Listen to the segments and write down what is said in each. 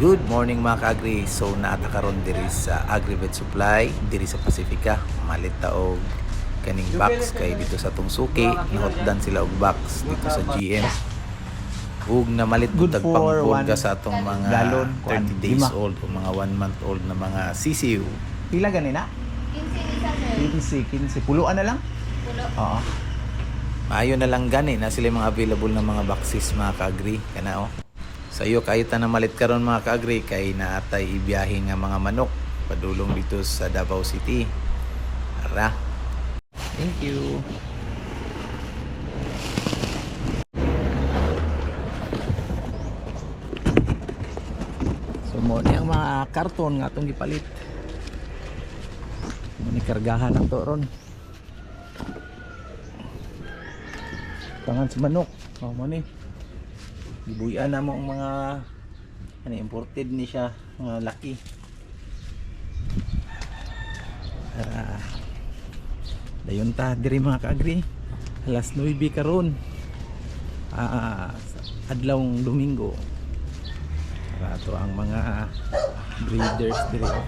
Good morning mga ka-agri. So naata karon diri sa Agrivet Supply diri sa Pacifica. Malit taog kaning box kay dito sa tong suki nahotdan sila og box dito sa GM. Ug namalit Good butag for pangpod ka sa atong mga gallon, 30 kuan, days old o mga 1 month old na mga CCU. Pila ganina? 15 isa sir. 15, 15. Puluan na lang? Pulo. Oo. Maayo na lang gani na sila mga available na mga boxes mga ka-agri kana oh. Sa iyo kahit na malit karon mga ka-agri kay naatay ibiyahe nga mga manok padulong dito sa Davao City. Ara. Thank you. So mo ni ang mga karton nga atong gipalit. Mo ni ang to ron. Tangan sa manok. Oh mo ni. Gibuyan na mo ang mga ano imported ni siya mga laki. Para dayon ta diri mga kaagri. Alas 9 karon. Ah, adlawng Domingo para to ang mga breeders diri oh.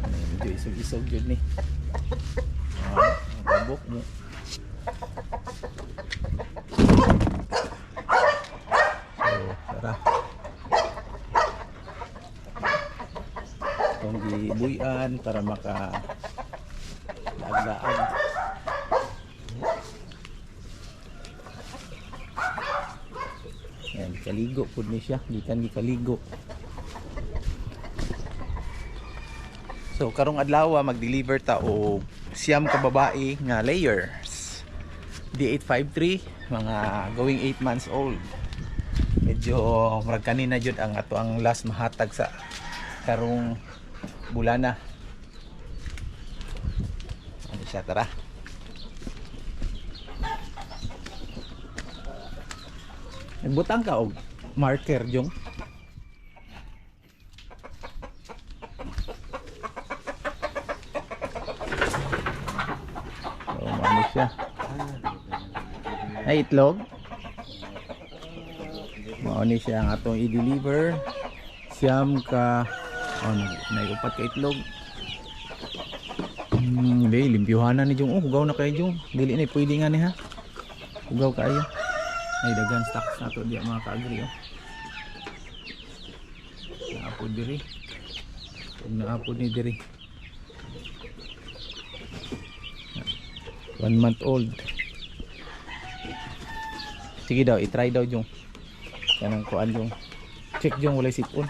Ano, medyo isog-isog yun ni ah, ang mo so tara itong gibuyan para maka daag-daag Yan, kaligo po ni siya. Gikan ni kaligo. So, karong adlaw ah, mag-deliver ta og siyam ka babae nga layers. D853, mga going 8 months old. Medyo murag kanina jud ang ato ang last mahatag sa karong bulana. Ano siya tara? Nagbutang ka og marker jong. So, ano? Ay, itlog. Mauni siya ang atong i-deliver. Siyam ka oh, nag naiupat ka itlog. Hmm, di, limpyuhanan ni Jong. Oh, hugaw na kayo Jong. Dili na pwede nga ni ha. Hugaw kayo. Ay dagan stocks na to diya mga kaagri oh. Naapod diri. Kung naapod ni diri. One month old. Sige daw, i-try daw yung kanang kuan yung check yung walay sipon.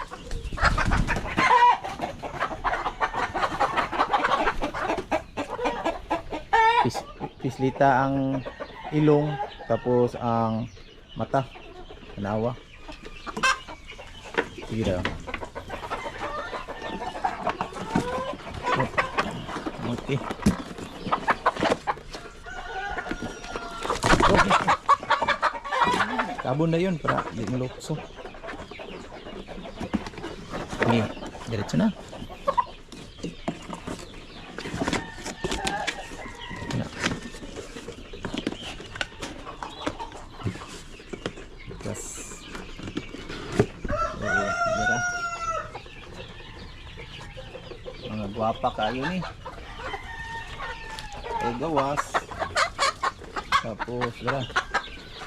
Pislita ang ilong tapos ang mata. Kanawa. Sige daw. Okay kabon na yun para di malukso. Okay diretso na Mga gwapa kayo ni. Ay gawas. Tapos dira.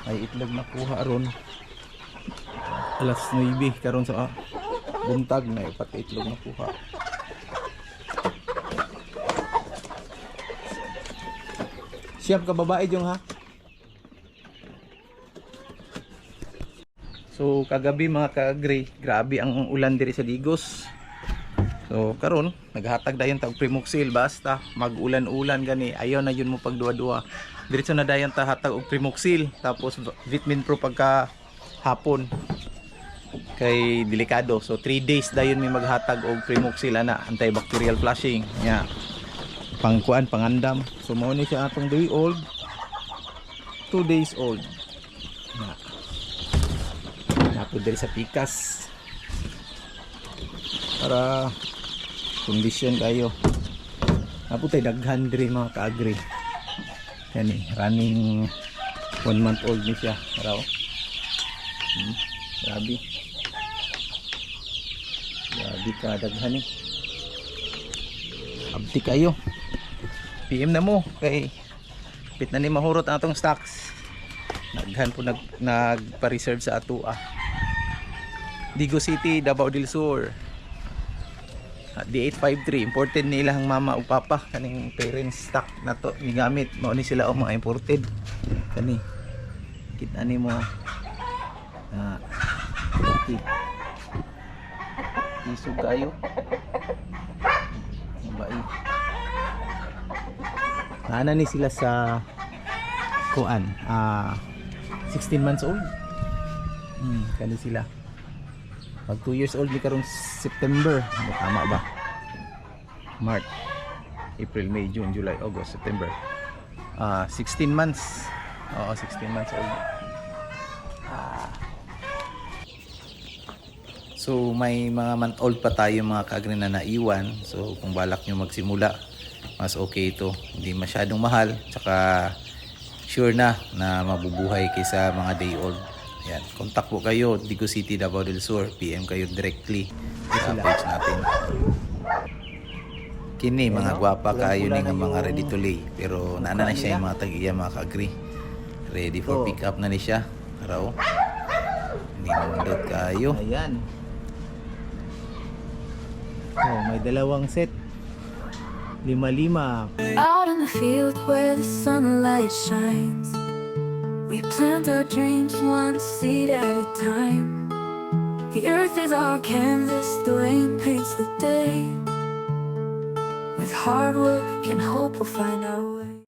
Ay itlog na kuha ron. Alas 9 karon sa ah, buntag na pati itlog na kuha. Siyam ka babae jong ha? So kagabi mga ka-gray, grabe ang ulan diri sa Digos. So karon naghatag dayon tag Primoxil basta mag-ulan-ulan gani ayaw na yun mo pagduwa-duwa. Diretso na dayon ta hatag og Primoxil tapos vitamin pro pagka hapon kay delikado. So 3 days dayon mi maghatag og Primoxil ana antibacterial flushing. Nya pangkuan pangandam. So mao ni siya atong day old. 2 days old. Nya Napod diri sa pikas. Para kondisyon kayo. Napod tayo daghan diri mga kaagri. Yan eh, running 1 month old ni siya. Raw. Hmm, grabe. Grabe ka, daghan eh. Abdi kayo. PM na mo kay pit na ni mahurot ang atong stocks. Naghan po nag nagpa-reserve sa atua. Digo City, Davao del Sur. At D853 imported ni ilang mama ug papa kaning parents stock na to gigamit mao ni sila o mga imported kani kita ni mo ah okay. isog kayo Mabai. Nana ni sila sa kuan, ah 16 months old. Hmm, kani sila. Pag 2 years old ni karong September, ano, tama ba? March, April, May, June, July, August, September. Ah 16 months. Oo, 16 months old. So may mga month old pa tayo mga kaagri na naiwan. So kung balak nyo magsimula, mas okay ito. Hindi masyadong mahal. Tsaka sure na na mabubuhay kaysa mga day old. Ayan, contact po kayo, Digo City, Davao del Sur. PM kayo directly sa page natin. Kini, mga gwapa kayo ni nga mga ready to lay. Pero naana na siya yung mga tag-iya mga kaagri. Ready for Oh. pick up na ni siya. Araw. Hindi nandot kayo. Ayan. Oh, may dalawang set. Lima-lima. Out in the field where the sunlight shines, plant our dreams one seed at a time. The earth is our canvas, the rain paints the day. With hard work and hope, we'll find our way.